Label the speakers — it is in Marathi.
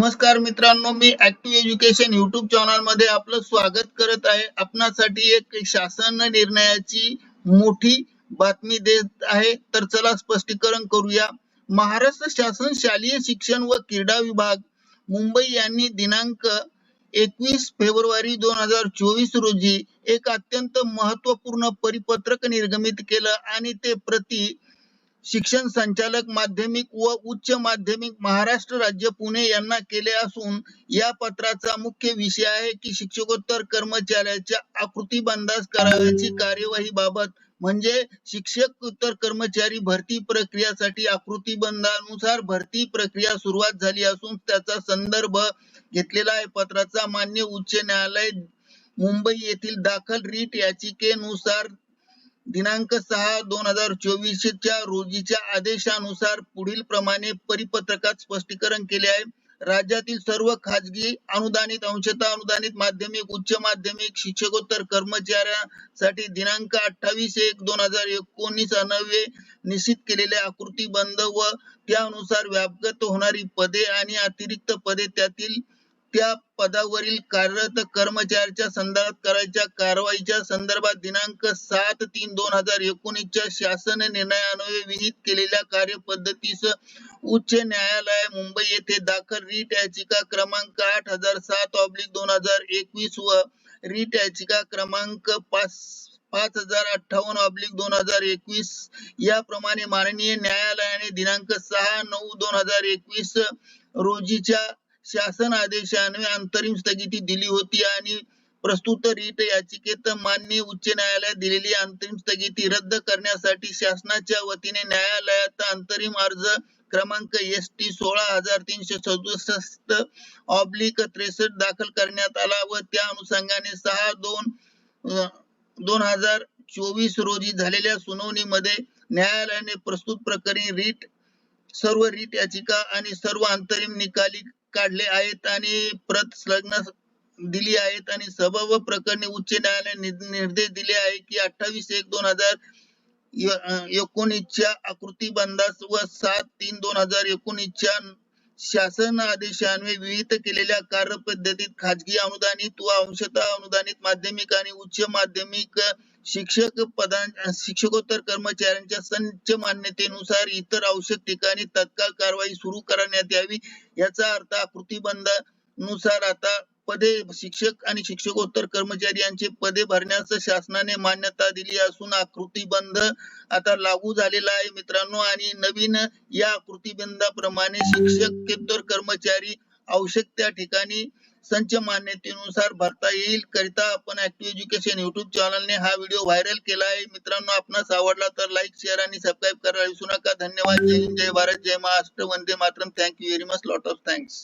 Speaker 1: नमस्कार मित्रांनो मी ऍक्टिव्ह एज्युकेशन युट्यूब चॅनलमध्ये आपलं स्वागत करत आहे. आपणासाठी एक शासन निर्णयाची मोठी बातमी देत आहे. तर चला स्पष्टीकरण करूया. महाराष्ट्र शासन शालेय शिक्षण व क्रीडा विभाग मुंबई यांनी दिनांक एकवीस फेब्रुवारी दोन हजार चोवीस रोजी एक अत्यंत महत्त्वपूर्ण परिपत्रक निर्गमित केलं आणि ते प्रति शिक्षण संचालक माध्यमिक व उच्च माध्यमिक महाराष्ट्र राज्य पुणे यांना केले असून या पत्राचा मुख्य विषय आहे की शिक्षकोत्तर कर्मचाऱ्याच्या आकृती बंदास करावयाची कार्यवाही बाबत. म्हणजे शिक्षक उत्तर कर्मचारी भरती प्रक्रियासाठी आकृती आकृतीबंधानुसार भरती प्रक्रिया सुरुवात झाली असून त्याचा संदर्भ घेतलेला आहे. पत्राचा मान्य उच्च न्यायालय मुंबई येथील दाखल रीट याचिकेनुसार दिनांक सहा दोन हजार चोवीसच्या रोजीच्या आदेशानुसार पुढील प्रमाणे परिपत्रकात स्पष्टीकरण केले आहे. राज्यातील सर्व खाजगी अनुदानित अंशतः अनुदानित माध्यमिक उच्च माध्यमिक शिक्षकोत्तर कर्मचाऱ्यांसाठी दिनांक अठ्ठावीस एक दोन हजार एकोणीस अनवे निश्चित केलेले आकृतीबंध व त्यानुसार व्यापगत होणारी पदे आणि अतिरिक्त पदे त्यातील त्या पदावरील कार्यरत कर्मचाऱ्याच्या संदर्भात करायच्या कारवाईच्या संदर्भात दिनांक सात तीन दोन हजार एकोणीसच्या शासन निर्णयान्वये विहित केलेल्या कार्यपद्धतीस उच्च न्यायालय मुंबई येथे दाखल रीट याचिका क्रमांक आठ हजार सात ऑब्लिक दोन हजार एकवीस व रीट याचिका क्रमांक पाच पाच हजार अठ्ठावन्न ऑब्लिक दोन हजार एकवीस याप्रमाणे माननीय न्यायालयाने दिनांक सहा नऊ दोन हजार एकवीस रोजीच्या शासन आदेशाने अंतरिम स्थगिती दिली होती आणि प्रस्तुत रीट याचिकेत मान्य उच्च न्यायालयात दिलेली अंतरिम स्थगिती रद्द करण्यासाठी शासनाच्या वतीने न्यायालयात अंतरिम अर्ज क्रमांक एस टी सोळा हजार तीनशे सदुसष्ट ऑब्लिक त्रेसष्ट दाखल करण्यात आला व त्या अनुषंगाने सहा दोन दोन हजार चोवीस रोजी झालेल्या सुनावणीमध्ये न्यायालयाने प्रस्तुत प्रकरणी रीट सर्व रीत याचिका आणि सर्व अंतरिम निकाली काढले आहेत आणि प्रत संलग्न दिली आहेत आणि सबब प्रकरणी उच्च न्यायालयाने निर्देश दिले आहे की अठ्ठावीस एक दोन हजार एकोणीसच्या आकृतीबंधास व सात तीन दोन हजार एकोणीसच्या शासन आदेशान्वये विहित केलेल्या कार्यपद्धतीत खाजगी अनुदानित व अंशतः अनुदानित माध्यमिक आणि उच्च माध्यमिक शिक्षक पदां शिक्षकोत्तर कर्मचाऱ्यांच्या संच मान्यतेनुसार इतर आवश्यक ठिकाणी तत्काळ कारवाई सुरू करण्यात यावी याचा अर्थ आकृती नुसार आता पदे शिक्षक आणि शिक्षकोत्तर कर्मचारी यांचे पदे भरण्यास शासनाने मान्यता दिली असून आकृतीबंध आता लागू झालेला आहे मित्रांनो. आणि नवीन या आकृतीबंधाप्रमाणे शिक्षकेतर कर्मचारी आवश्यक त्या ठिकाणी संच मान्यतेनुसार भरता येईल. करिता आपण ऍक्टिव्ह एज्युकेशन युट्यूब चॅनलने हा व्हिडिओ व्हायरल केला आहे. मित्रांनो आपणास आवडला तर लाईक शेअर आणि सबस्क्राईब करायला विसरू नका. धन्यवाद. जय हिंद जय भारत जय Maharashtra. Vande Mataram. Thank you very much lot of thanks